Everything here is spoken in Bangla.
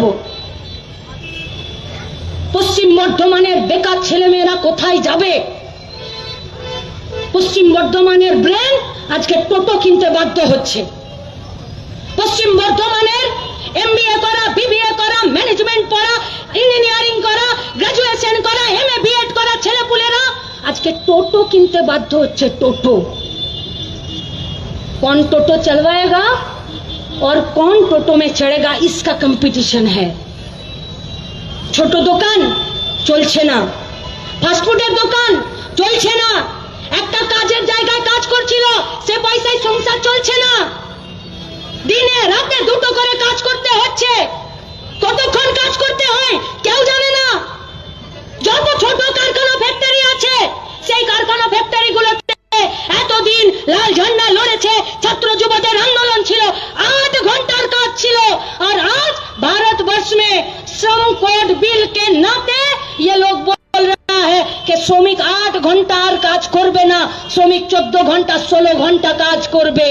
যাব। পশ্চিম বর্ধমানের বেকার ছেলেমেয়েরা কোথায় যাবে? পশ্চিম বর্ধমানের ব্রেন আজকে টোটো কিনতে বাধ্য হচ্ছে। পশ্চিম বর্ধমানের এমবিএ করা, বিবিএ করা, ম্যানেজমেন্ট পড়া, ইঞ্জিনিয়ারিং করা, গ্রাজুয়েশন করা এম এ বিএড করা ছেলেপুলেরা আজকে টোটো কিনতে বাধ্য হচ্ছে। টোটো। কোন টোটো চলবায়েগা? और कौन टोटो में चढ़ेगा इसका कंपटीशन है ছোট দোকান চলছে না ফাস্টফুডের দোকান চলছে না একটা কাজের জায়গায় কাজ করছিল সে পয়সায় সংসার চলছে না দিনে রাতে দুটো করে কাজ করতে হচ্ছে কতক্ষণ কাজ করতে হয় কেউ জানে না যত ছোট কারখানা ফ্যাক্টরি আছে সেই কারখানা ফ্যাক্টরি গুলোতে এতদিন লাল ঝন্ডা श्रम कोड बिल के नाते ये लोग बोल रहा है कि শ্রমিক আট ঘন্টা আর কাজ করবে না শ্রমিক চোদ্দ ঘন্টা ষোলো ঘন্টা কাজ করবে